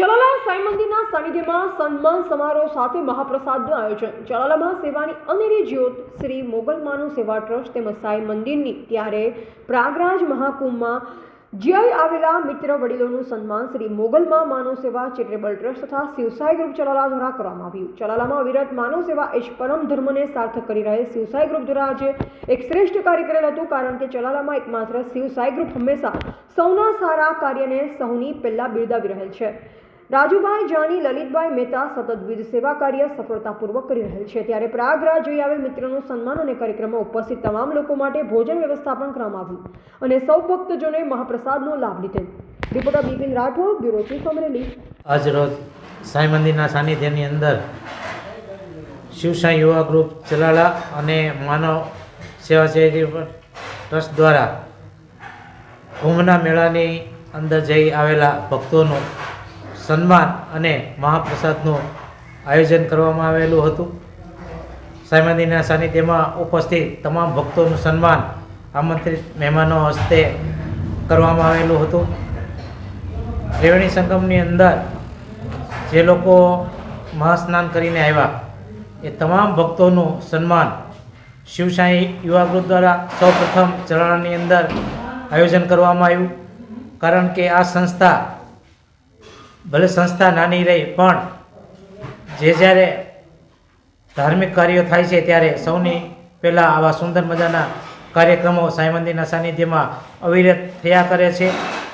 ચલાલા સાંઈ મંદિરના સાનિધ્યમાં સન્માન સમારોહ સાથે મહાપ્રસાદનું આયોજન. ચલાલામાં સેવાની અનેરી જ્યોત શ્રી મોગલમાનું સેવા ટ્રસ્ટ તેમજ સાંઈ મંદિરની. ત્યારે પ્રાગરાજ મહાકુંભમાં જ્યાં આવેલા મિત્ર વડીલોનું સન્માન શ્રી મોગલમાં માનવ સેવા ચેરિટેબલ ટ્રસ્ટ તથા શિવસાઈ ગ્રુપ ચલાલા દ્વારા કરવામાં આવ્યું. ચલાલામાં વિરત માનવ સેવા એ જ પરમ ધર્મને સાર્થક કરી રહેલ શિવસાઈ ગ્રુપ દ્વારા આજે એક શ્રેષ્ઠ કાર્ય કરેલ હતું કારણ કે ચલાલામાં એકમાત્ર શિવસાઈ ગ્રુપ હંમેશા સૌના સારા કાર્યને સૌની પહેલાં બિરદાવી રહેલ છે. રાજુભાઈ જાની, લલિતભાઈ મહેતા સતત વિવિધ સેવા કાર્ય સફળતાપૂર્વક કરી રહેલ છે. ત્યારે પ્રયાગરાજ જઈ આવેલ મિત્રોનું સન્માન અને કાર્યક્રમમાં ઉપસ્થિત તમામ લોકો માટે ભોજન વ્યવસ્થાપન કરવામાં આવ્યું અને સૌ ભક્તજનોએ મહાપ્રસાદનો લાભ લીધેલ reporter Bipin Rathod, bureau chief Amreli. આજ સાંઈ મંદિરના સાનિધ્યની અંદર શિવસાઈ યુવા ગ્રુપ ચલાલા અને માનવ સેવા ચેરિટેબલ ટ્રસ્ટ દ્વારા કુંભના મેળાની અંદર જઈ આવેલા ભક્તોનું સન્માન અને મહાપ્રસાદનું આયોજન કરવામાં આવેલું હતું. સાંઈ મંદિરના સાનિધ્યમાં ઉપસ્થિત તમામ ભક્તોનું સન્માન આમંત્રિત મહેમાનો હસ્તે કરવામાં આવેલું હતું. ત્રિવેણી સંગમની અંદર જે લોકો મહાસ્નાન કરીને આવ્યા, એ તમામ ભક્તોનું સન્માન શિવસાઈ યુવા દ્વારા સૌપ્રથમ ચરણની અંદર આયોજન કરવામાં આવ્યું. કારણ કે આ સંસ્થા ભલે સંસ્થા નાની રહી, પણ જે જ્યારે ધાર્મિક કાર્યો થાય છે ત્યારે સૌની પહેલાં આવા સુંદર મજાના કાર્યક્રમો સાંઈ મંદિરના સાનિધ્યમાં અવિરત થયા કરે છે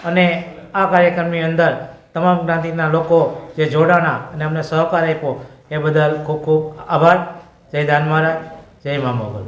અને આ કાર્યક્રમની અંદર તમામ જ્ઞાતિના લોકો જે જોડાણા અને અમને સહકાર આપ્યો, એ બદલ ખૂબ ખૂબ આભાર. જય દાન મહારાજ, જય મા મોગલ.